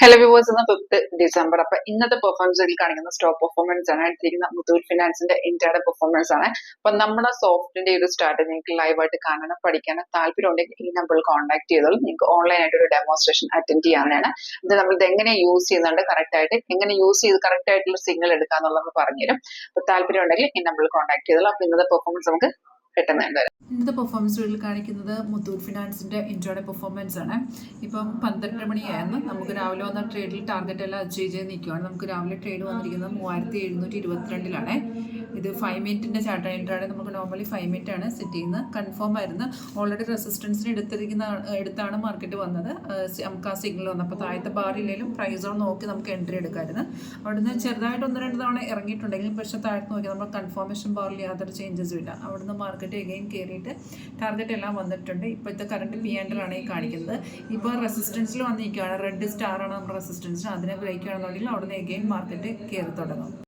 Hello viewers ഇന്ന് fifth December അപ്പൊ ഇന്നത്തെ പെർഫോമൻസിൽ കാണിക്കുന്ന സ്റ്റോക്ക് പെർഫോമൻസ് ആണ്. എടുത്തിരിക്കുന്ന മുത്തൂറ്റ് ഫിനാൻസിന്റെ ഇന്ത്യയുടെ പെർഫോമൻസ് ആണ്. അപ്പൊ നമ്മുടെ സോഫ്റ്റിന്റെ ഒരു സ്റ്റാർട്ട് നിങ്ങൾക്ക് ലൈവായിട്ട് കാണാനും പഠിക്കാനും താല്പര്യം ഉണ്ടെങ്കിൽ ഈ നമ്പറിൽ കോൺടാക്ട് ചെയ്തോളൂ. നിങ്ങൾക്ക് ഓൺലൈൻ ആയിട്ട് ഒരു ഡെമോൺസ്ട്രേഷൻ അറ്റൻഡ് ചെയ്യാനാണ് ഇത് നമ്മൾ ഇത് എങ്ങനെ യൂസ് ചെയ്യുന്നുണ്ട് കറക്റ്റ് ആയിട്ട് എങ്ങനെ യൂസ് ചെയ്ത് കറക്റ്റ് ആയിട്ടുള്ള സിഗ്നൽ എടുക്കാന്നുള്ളത് പറഞ്ഞുതരും. അപ്പൊ താല്പര്യം ഉണ്ടെങ്കിൽ ഈ നമ്പറിൽ കോൺടാക്ട് ചെയ്തോളൂ. അപ്പൊ ഇന്നത്തെ പെർഫോമൻസ് നമുക്ക് പെട്ടെന്ന് കണ്ടുവരാം ഇന്നത്തെ പെർഫോമൻസുകളിൽ കാണിക്കുന്നത് മുത്തൂർ ഫിനാൻസിന്റെ ഇൻട്രോയുടെ പെർഫോമൻസ് ആണ്. ഇപ്പം പന്ത്രണ്ട് മണിയായിരുന്നു. നമുക്ക് രാവിലെ വന്ന ട്രേഡിൽ ടാർഗറ്റ് എല്ലാം അച്ചീവ് ചെയ്ത് നിൽക്കുകയാണ് നമുക്ക് രാവിലെ ട്രേഡ് വന്നിരിക്കുന്നത് മൂവായിരത്തി എഴുന്നൂറ്റി ഇരുപത്തിരണ്ടിലാണ് ഇത് ഫൈവ് മിനിറ്റിന്റെ ചാർട്ട് ഇൻട്രോയുടെ നമുക്ക് നോർമലി ഫൈവ് മിനിറ്റ് ആണ് സെറ്റ് ചെയ്യുന്നത്. കൺഫേം ആയിരുന്നു. ഓൾറെഡി റെസിസ്റ്റൻസിന് എടുത്തിരിക്കുന്ന എടുത്താണ് മാർക്കറ്റ് വന്നത്. നമുക്ക് ആ സിഗ്നൽ വന്നത് അപ്പോൾ താഴത്തെ ബാറില്ലെങ്കിലും പ്രൈസ് ഓൺ നോക്കി നമുക്ക് എൻട്രി എടുക്കാമായിരുന്നു. അവിടുന്ന് ചെറുതായിട്ട് ഒന്ന് രണ്ട് തവണ ഇറങ്ങിയിട്ടുണ്ടെങ്കിലും പക്ഷേ താഴത്ത് നോക്കി നമ്മൾ കൺഫർമേഷൻ ബാറിൽ യാതൊരു ചേഞ്ചസും ഇല്ല. അവിടുന്ന് മാർക്കറ്റ് എഗെയിൻ കയറിയിട്ട് ടാർഗറ്റ് എല്ലാം വന്നിട്ടുണ്ട്. ഇപ്പോഴത്തെ കറണ്ട് പി ആണ് ഈ കാണിക്കുന്നത്. ഇപ്പോൾ റെസിസ്റ്റൻസിൽ വന്നിരിക്കുകയാണ്. റെഡ് സ്റ്റാർ ആണ് നമ്മുടെ റെസിസ്റ്റൻസ് അതിനെ ബ്രേക്ക് ആണെന്നുണ്ടെങ്കിൽ അവിടുന്ന് എഗെയിൻ മാർക്കറ്റ് കയറി തുടങ്ങും.